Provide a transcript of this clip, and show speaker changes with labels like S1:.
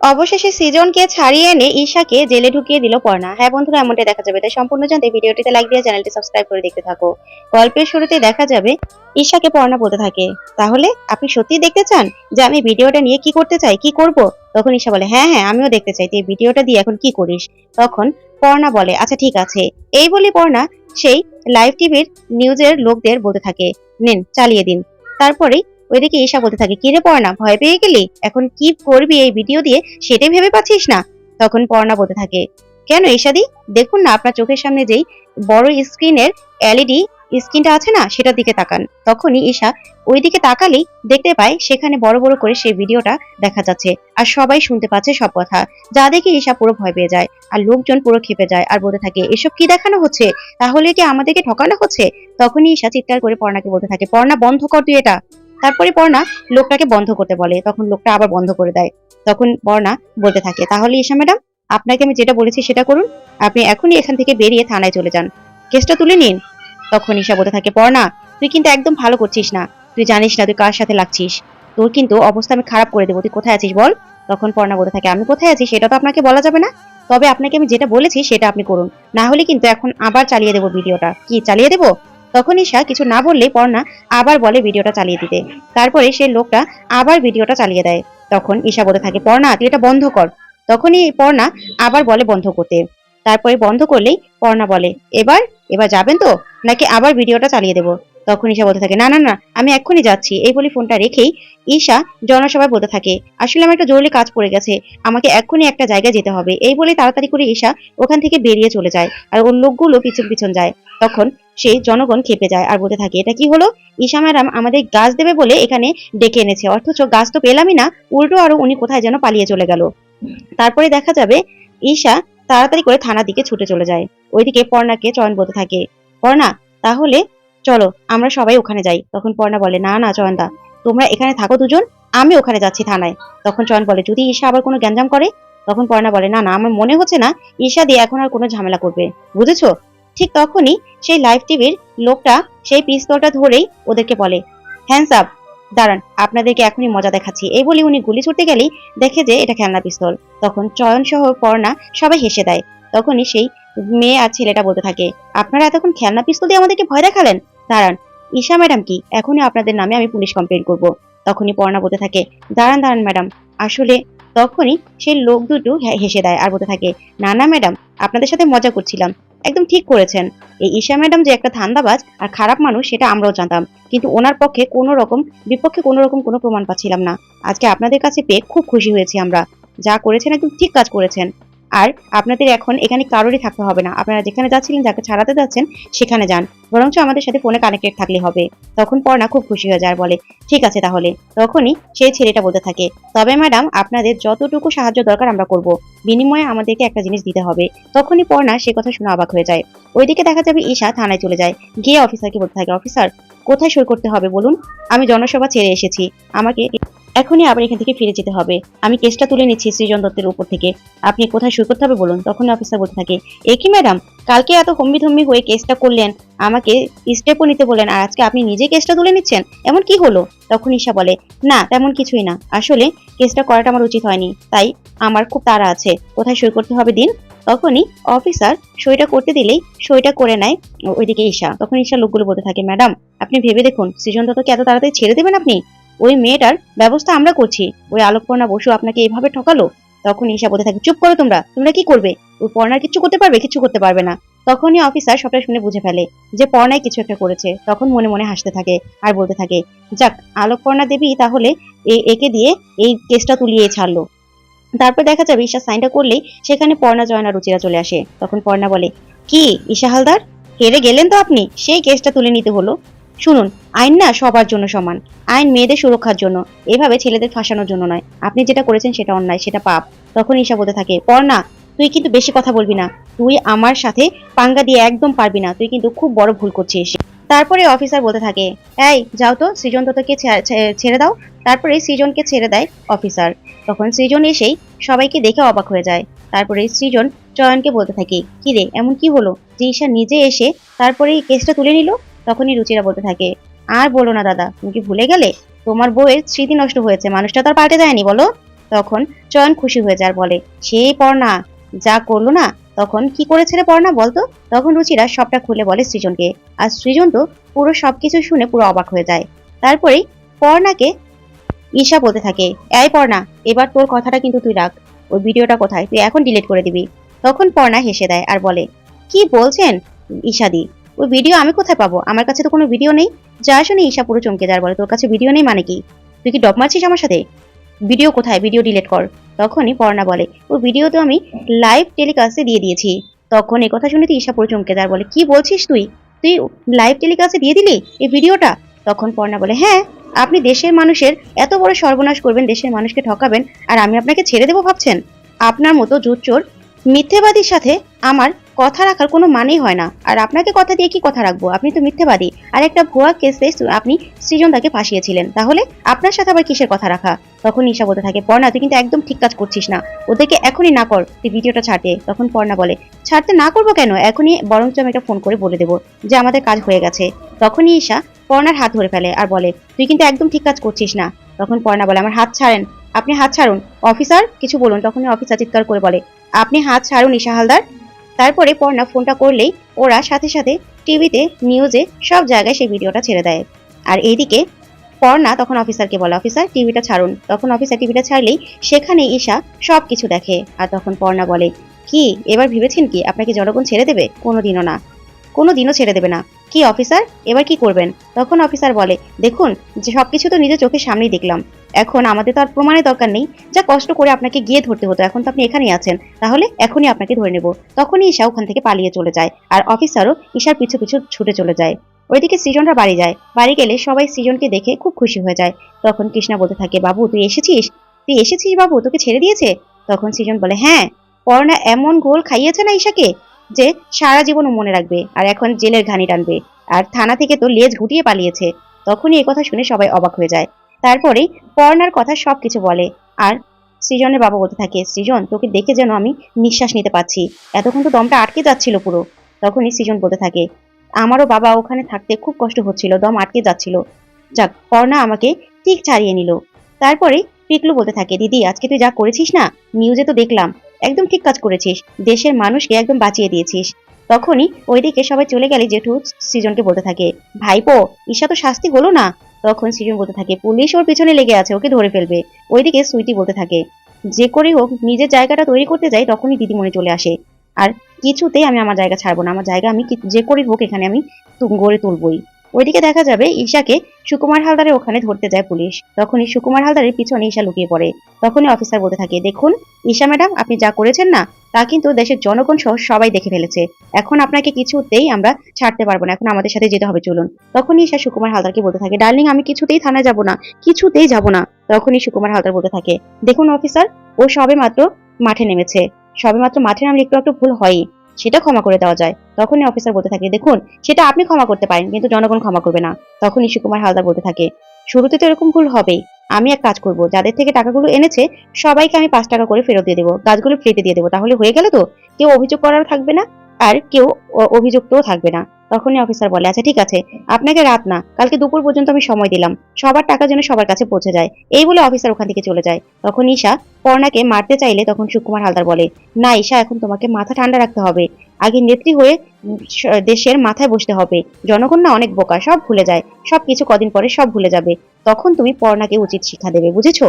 S1: অবশেষে সৃজনকে ছাড়িয়ে এনে ঈশাকে জেলে ঢুকিয়ে দিল পর্ণা। হ্যাঁ বন্ধুরা, এমনটাই দেখা যাবে। তাই সম্পূর্ণ জানতে ভিডিওটিতে লাইক দিয়ে চ্যানেলটি সাবস্ক্রাইব করে দেখতে থাকো। গল্পের শুরুতে দেখা যাবে, ঈশাকে পর্ণা বলতে থাকে, তাহলে আপনি সত্যি দেখতে চান যে আমি ভিডিওটা নিয়ে কি করতে চাই, কি করব? তখন ঈশা বলে হ্যাঁ হ্যাঁ আমিও দেখতে চাই, তুই ভিডিওটা দিয়ে এখন কি করিস? তখন পর্ণা বলে আচ্ছা ঠিক আছে। এই বলে পর্ণা সেই লাইভ টিভির নিউজের লোকদের বলতে থাকে, নিন, চালিয়ে দিন। তারপরেই ওইদিকে ঈশা বলতে থাকে, কিরে পর্ণা, ভয় পেয়ে গেলি? এখন কি করবি এই ভিডিও দিয়ে? সেটাই ভেবে পাচ্ছিস না? তখন পর্ণা বলতে থাকে, কেন ঈশাদি? দেখুন না, আপনার চোখের সামনে যেই বড় স্ক্রিনের এলইডি স্ক্রিনটা আছে না, সেটার দিকে তাকান। তখনই ঈশা ওই দিকে তাকালেই দেখতে পায়, সেখানে বড় বড় করে সেই ভিডিওটা দেখা যাচ্ছে। আর সবাই শুনতে পাচ্ছে সব কথা। যা দেখে ঈশা পুরো ভয় পেয়ে যায়, আর লোকজন পুরো খেপে যায়, আর বলতে থাকে, এসব কি দেখানো হচ্ছে? তাহলে কি আমাদেরকে ঠকানো হচ্ছে? তখনই ঈশা চিৎকার করে পর্ণাকে বলতে থাকে, পর্ণা, বন্ধ কর তুই এটা। তারপরে পর্ণা লোকটাকে বন্ধ করতে বলে। তখন লোকটা আবার বন্ধ করে দেয়। তখন বর্ণা বলতে থাকে, তাহলে ঈশা ম্যাডাম, আপনাকে আমি যেটা বলেছি সেটা করুন। আপনি এখনই এখান থেকে বেরিয়ে থানায় চলে যান। কেসটা তুলে নিন। তখন ঈশা বলতে থাকে পর্ণা তুই কিন্তু একদম ভালো করছিস না। তুই জানিস না তুই কার সাথে লাগছিস। তোর কিন্তু অবস্থা আমি খারাপ করে দেবো। তুই কোথায় আছিস বল? তখন পর্ণা বলতে থাকে, আমি কোথায় আছি সেটা তো আপনাকে বলা যাবে না। তবে আপনাকে আমি যেটা বলেছি সেটা আপনি করুন। না হলে কিন্তু এখন আবার চালিয়ে দেবো ভিডিওটা। কি, চালিয়ে দেবো? তখন ঈশা কিছু না বললে পর্ণা আবার বলে ভিডিওটা চালিয়ে দিতে। তারপরে সে লোকটা আবার ভিডিওটা চালিয়ে দেয়। তখন ঈশা বলে থাকে পর্ণা তুই এটা বন্ধ কর। তখনই পর্ণা আবার বলে বন্ধ করতে। তারপরে বন্ধ করলেই পর্ণা বলে, এবার? এবার যাবেন তো? নাকি আবার ভিডিওটা চালিয়ে দেবো? তখন ঈশা বলতে থাকে, না না না, আমি এক্ষুনি যাচ্ছি। এই বলে ফোনটা রেখেই ঈশা জনসভায় বলতে থাকে, আসলে আমার একটা জরুরি কাজ পড়ে গেছে, আমাকে এক্ষুনি একটা জায়গায় যেতে হবে। এই বলে তাড়াতাড়ি করে ঈশা ওখান থেকে বেরিয়ে চলে যায় আর ওর লোকগুলো পিছন পিছন যায়। তখন সে জনগণ খেপে যায় আর বলতে থাকে, এটা কি হলো? ঈশা ম্যাডাম আমাদের গাছ দেবে বলে এখানে ডেকে এনেছে, অথচ গাছ তো পেলামই না, উল্টো আরও উনি কোথায় যেন পালিয়ে চলে গেল। তারপরে দেখা যাবে ঈশা তাড়াতাড়ি করে থানার দিকে ছুটে চলে যায়। ওইদিকে পর্ণাকে চয়ন বলতে থাকে, পর্ণা, তাহলে চলো, আমরা সবাই ওখানে যাই। তখন পর্ণা বলে, না না, চয়নদা, তোমরা এখানে থাকো দুজন, আমি ওখানে যাচ্ছি থানায়। তখন চয়ন বলে, যদি ঈশা আবার কোনো গ্যাঞ্জাম করে? তখন পর্ণা বলে, না না, আমার মনে হচ্ছে না ঈশা দিয়ে এখন আর কোনো ঝামেলা করবে। বুঝেছ? ঠিক তখনই সেই লাইভ টিভির লোকটা সেই পিস্তলটা ধরেই ওদেরকে বলে হ্যান্ডস আপ দাঁড়ান, আপনাদেরকে এখনই মজা দেখাচ্ছি। এই বলে উনি গুলি ছুটতে গেলেই দেখে যে এটা খেলনা পিস্তল। তখন চয়ন সহ পর্ণা সবাই হেসে দেয়। তখনই সেই মেয়ে আর ছেলেটা বলতে থাকে, আপনারা এতক্ষণ খেলনা পিস্তল দিয়ে আমাদেরকে ভয় দেখালেন? দাঁড়ান, ঈশা ম্যাডাম কি? এখনই আপনাদের নামে আমি পুলিশ কমপ্লেন করব। তখনই পর্ণা বলতে থাকে, দাঁড়ান দাঁড়ান ম্যাডাম। আসলে তখনই সেই লোক দুটো হেসে দেয় আর বলতে থাকে, না না ম্যাডাম, আপনাদের সাথে মজা করছিলাম। একদম ঠিক করেছেন। এই ঈশা ম্যাডাম যে একটা ধান্দাবাজ আর খারাপ মানুষ, সেটা আমরাও জানতাম। কিন্তু ওনার পক্ষে কোনো রকম, বিপক্ষে কোনো রকম কোনো প্রমাণ পাচ্ছিলাম না। আজকে আপনাদের কাছে পেয়ে খুব খুশি হয়েছি আমরা। যা করেছেন একদম ঠিক কাজ করেছেন। আর আপনাদের এখন এখানে কারোরই থাকতে হবে না। আপনারা যেখানে যাচ্ছিলেন, যাকে ছাড়াতে যাচ্ছেন, সেখানে যান। বরঞ্চ আমাদের সাথে ফোনে কানেক্টেড থাকলে হবে। তখন পর্ণা খুব খুশি হয়ে যায় বলে, ঠিক আছে তাহলে। তখনই সেই ছেলেটা বলতে থাকে, তবে ম্যাডাম আপনাদের যতটুকু সাহায্য দরকার আমরা করব। বিনিময়ে আমাদেরকে একটা জিনিস দিতে হবে। তখনই পর্ণা সে কথা শুনে অবাক হয়ে যায়। ওইদিকে দেখা যাবে ঈশা থানায় চলে যায়, গিয়ে অফিসারকে বলতে থাকে অফিসার কোথায় সই করতে হবে বলুন? আমি জনসভা ছেড়ে এসেছি। আমাকে এখনই আবার এখান থেকে ফিরে যেতে হবে। আমি কেসটা তুলে নিচ্ছি সৃজন দত্তের উপর থেকে। আপনি কোথায় সই করতে হবে বলুন? তখন অফিসার বলতে থাকে, এ কি ম্যাডাম কালকে এত হম্বি থম্বি হয়ে কেসটা করলেন, আমাকে স্টেপও নিতে বললেন, আর আজকে আপনি নিজে কেসটা তুলে নিচ্ছেন? এমন কি হলো? তখন ঈশা বলে, না, তেমন কিছুই না। আসলে কেসটা করাটা আমার উচিত হয়নি। তাই আমার খুব তাড়া আছে। কোথায় সই করতে হবে দিন? তখনই অফিসার সইটা করতে দিলেই সইটা করে নেয় ওইদিকে ঈশা। তখন ঈশা লোকগুলো বলতে থাকে ম্যাডাম আপনি ভেবে দেখুন, সৃজন দত্তকে এত তাড়াতাড়ি ছেড়ে দেবেন আপনি? ওই মেয়েটার ব্যবস্থা আমরা করছি। ওই আলোকপর্ণা বসু আপনাকে এইভাবে ঠকালো? তখন ঈশা বলতে থাকে, চুপ করো তোমরা তোমরা কি করবে? ওই পর্ণার কিছু করতে পারবে কিছু করতে পারবে না। তখনই অফিসার সবটা শুনে বুঝে ফেলে যে পর্ণায় কিছু একটা করেছে। তখন মনে মনে হাসতে থাকে আর বলতে থাকে, যাক, আলোকপর্ণা দেবী তাহলে একে দিয়ে এই কেসটা তুলিয়ে ছাড়লো। তারপর দেখা যাবে ঈশা সাইনটা করলেই সেখানে পর্ণা, জয়না, রুচিরা চলে আসে। তখন পর্ণা বলে, কি, ঈশা হালদার? হেরে গেলেন তো আপনি? সেই কেসটা তুলে নিতে হলো। শুনুন, আইন না সবার জন্য সমান। আইন মেয়েদের সুরক্ষার জন্য, এভাবে ছেলেদের ফাঁসানোর জন্য নয়। আপনি যেটা করেছেন সেটা অন্যায়, সেটা পাপ। তখন ঈশা বলতে থাকে পর্ণা তুই কিন্তু বেশি কথা বলবি না। তুই আমার সাথে পাঙ্গা দিয়ে একদম পারবি না। তুই কিন্তু খুব বড় ভুল করছিস। তারপরে অফিসার বলতে থাকে, এই, যাও তো, সৃজন ছে- ছেড়ে দাও। তারপরে সৃজনকে ছেড়ে দেয় অফিসার। তখন সৃজন এসেই সবাইকে দেখে অবাক হয়ে যায়। তারপরে সৃজন চয়নকে বলতে থাকে, কি রে, এমন কি হলো? যে ঈশা নিজে এসে তারপরে এই কেসটা তুলে নিল। তখনই রুচিরা বলতে থাকে, আর বলো না দাদা, তুমি কি ভুলে গেলে? তোমার বউয়ের স্মৃতি নষ্ট হয়েছে, মানুষটা তো আর পাল্টে যায়নি বলো? তখন চয়ন খুশি হয়ে যায় বলে সেই পর্ণা, যা করল না, তখন কি করেছে পর্ণা বলতো তখন রুচিরা সবটা খুলে বলে সৃজনকে, আর সৃজন তো পুরো সবকিছু শুনে পুরো অবাক হয়ে যায়। তারপরেই পর্ণাকে ঈশা বলতে থাকে, এই পর্ণা, এবার তোর কথাটা কিন্তু তুই রাখ, ওই ভিডিওটা কোথায়? তুই এখন ডিলিট করে দিবি। তখন পর্ণা হেসে দেয় আর বলে, কি বলছেন ঈশাদি? ওই ভিডিও আমি কোথায় পাবো? আমার কাছে তো কোনো ভিডিও নেই। যা শুনে ঈশা পুরো চমকে যায় আর বলে, তোর কাছে ভিডিও নেই মানে কি? তুই কি ডব মারছিস আমার সাথে? ভিডিও কোথায়? ভিডিও ডিলিট কর। তখনই পর্ণা বলে, ওই ভিডিও তো আমি লাইভ টেলিকাস্টে দিয়ে দিয়েছি। তখন এই কথা শুনে তুই ঈশা পুরো চমকে যায় আর বলে, কি বলছিস তুই? তুই লাইভ টেলিকাস্টে দিয়ে দিলি এই ভিডিওটা তখন পর্ণা বলে হ্যাঁ আপনি দেশের মানুষের এত বড় সর্বনাশ করবেন, দেশের মানুষকে ঠকাবেন, আর আমি আপনাকে ছেড়ে দেবো ভাবছেন? আপনার মতো জুচ্চোর মিথ্যেবাদীর সাথে আমার কথা রাখার কোনো মানেই হয় না। আর আপনাকে কথা দিয়ে কি কথা রাখব? আপনি তো মিথ্যেবাদী। আর একটা ভুয়া কেসে আপনি সৃজন তাকে ফাঁসিয়েছিলেন। তাহলে আপনার সাথে আবার কিসের কথা রাখা? তখন ঈশা বলতে থাকে, পর্ণা, তুই কিন্তু একদম ঠিক কাজ করছিস না। ওদেরকে এখনই না কর, তুই ভিডিওটা ছাড়তে। তখন পর্ণা বলে, ছাড়তে না করব কেন? এখনই বরঞ্চ আমি একটা ফোন করে বলে দেবো যে আমাদের কাজ হয়ে গেছে। তখনই ঈশা পর্ণার হাত ধরে ফেলে আর বলে, তুই কিন্তু একদম ঠিক কাজ করছিস না। তখন পর্ণা বলে, আমার হাত ছাড়েন, আপনি হাত ছাড়ুন। অফিসার, কিছু বলুন। তখনই অফিসার চিৎকার করে বলে, আপনি হাত ছাড়ুন, ঈশা হালদার। তারপরে পর্ণা ফোনটা করলেই ওরা সাথে সাথে টিভিতে, নিউজে সব জায়গায় সেই ভিডিওটা ছেড়ে দেয়। আর এইদিকে পর্ণা তখন অফিসারকে বলে, অফিসার, টিভিটা ছাড়ুন। তখন অফিসার টিভিটা ছাড়লেই সেখানে ঈশা সব কিছু দেখে। আর তখন পর্ণা বলে, কি, এবার ভেবেছেন কি? আপনাকে জনগণ ছেড়ে দেবে? কোনোদিনও না। কোনোদিনও ছেড়ে দেবে না। কি, অফিসার? এবার কি করবেন? তখন অফিসার বলে, দেখুন, যে সব কিছু তো নিজের চোখের সামনেই দেখলাম। এখন আমাদের তো আর প্রমাণের দরকার নেই। যা কষ্ট করে আপনাকে গিয়ে ধরতে হতো, এখন তো আপনি এখানেই আছেন। তাহলে এখনই আপনাকে ধরে নেব। তখনই ঈশা ওখান থেকে পালিয়ে চলে যায় আর অফিসারও ঈশার পিছু পিছু ছুটে চলে যায়। ওইদিকে সৃজনরা বাড়ি যায়। বাড়ি গেলে সবাই সৃজনকে দেখে খুব খুশি হয়ে যায়। তখন কৃষ্ণা বলতে থাকে, বাবু, তুই এসেছিস? তুই এসেছিস বাবু? তোকে ছেড়ে দিয়েছে? তখন সৃজন বলে হ্যাঁ পর্ণা এমন গোল খাইয়েছে না ঈশাকে যে সারা জীবন মনে রাখবে আর এখন জেলের ঘানি টানবে। আর থানা থেকে তো লেজ ঘুটিয়ে পালিয়েছে। তখনই এই কথা শুনে সবাই অবাক হয়ে যায়। তারপরেই পর্ণার কথা সবকিছু বলে। আর সৃজনের বাবা বলতে থাকে, সৃজন, তোকে দেখে যেন আমি নিঃশ্বাস নিতে পারছি। এতক্ষণ তো দমটা আটকে যাচ্ছিল পুরো। তখনই সৃজন বলতে থাকে, আমারও বাবা ওখানে থাকতে খুব কষ্ট হচ্ছিল, দম আটকে যাচ্ছিল। যাক, পর্ণা আমাকে ঠিক ছাড়িয়ে নিল। তারপরে পিকলু বলতে থাকে, দিদি, আজকে তুই যা করেছিস না? নিউজে তো দেখলাম। একদম ঠিক কাজ করেছিস। দেশের মানুষকে একদম বাঁচিয়ে দিয়েছিস। তখনই ওইদিকে সবাই চলে গেলে জেঠু সৃজনকে বলতে থাকে, ভাইপো, ঈশা তো শাস্তি হলো না। তখন সৃজন বলতে থাকে, পুলিশ ওর পিছনে লেগে আছে, ওকে ধরে ফেলবে। ওইদিকে সুইটি বলতে থাকে, যে করেই হোক, নিজের জায়গাটা তৈরি করতে যাই, তখনই দিদিমণি চলে আসে। আর কিছুতেই আমি আমার জায়গা ছাড়বো না, আমার জায়গা আমি যে করেই হোক, এখানে আমি গড়ে তুলবই। ওইদিকে দেখা যাবে ঈশাকে সুকুমার হালদারের ওখানে ধরতে যায় পুলিশ। তখনই সুকুমার হালদারের পিছনে ঈশা লুকিয়ে পড়ে। তখনই অফিসার বলতে থাকে, দেখুন, ঈশা ম্যাডাম, আপনি যা করেছেন না, তা কিন্তু দেশের জনগণ সহ সবাই দেখে ফেলেছে। এখন আপনাকে কিছুতেই আমরা ছাড়তে পারব না, এখন আমাদের সাথে যেতে হবে, চলুন। তখনই ঈশা সুকুমার হালদারকে বলতে থাকে, ডার্লিং, আমি কিছুতেই থানায় যাব না, কিছুতেই যাব না। তখনই সুকুমার হালদার বলতে থাকে, দেখুন অফিসার ও সবে মাত্র মাঠে নেমেছে। সবে মাত্র মাঠে নামলে একটু একটু ভুল হয়ই। সেটা ক্ষমা করে দেওয়া যায়। তখনই অফিসার বলতে থাকে, দেখুন, সেটা আপনি ক্ষমা করতে পারেন, কিন্তু জনগণ ক্ষমা করবে না। তখন সুকুমার হালদার বলতে থাকে, শুরুতে তো এরকম ভুল হবেই আমি এক কাজ করব, যাদের থেকে টাকাগুলো এনেছে, সবাইকে আমি পাঁচ টাকা করে ফেরত দিয়ে দেবো। গাছগুলো ফ্রিতে দিয়ে দেবো। তাহলে হয়ে গেল তো? কেউ অভিযোগ করার থাকবে না, আর কেউ অভিযুক্তও থাকবে না। তখনই অফিসার বলে আচ্ছা ঠিক আছে, আপনাকে রাত না, কালকে দুপুর পর্যন্ত আমি সময় দিলাম, সবার টাকা যেন সবার কাছে পৌঁছে যায়। এই বলে অফিসার ওখান থেকে চলে যায়। তখন ঈশা পর্ণাকে মারতে চাইলে তখন সুকুমার হালদার বলে, না ঈশা, এখন তোমাকে মাথা ঠান্ডা রাখতে হবে। আগে নেত্রী হয়ে দেশের মাথায় বসতে হবে। জনগণ না অনেক বোকা, সব ভুলে যায় সব কিছু কদিন পরে সব ভুলে যাবে। তখন তুমি পর্ণাকে উচিত শিক্ষা দেবে, বুঝেছ?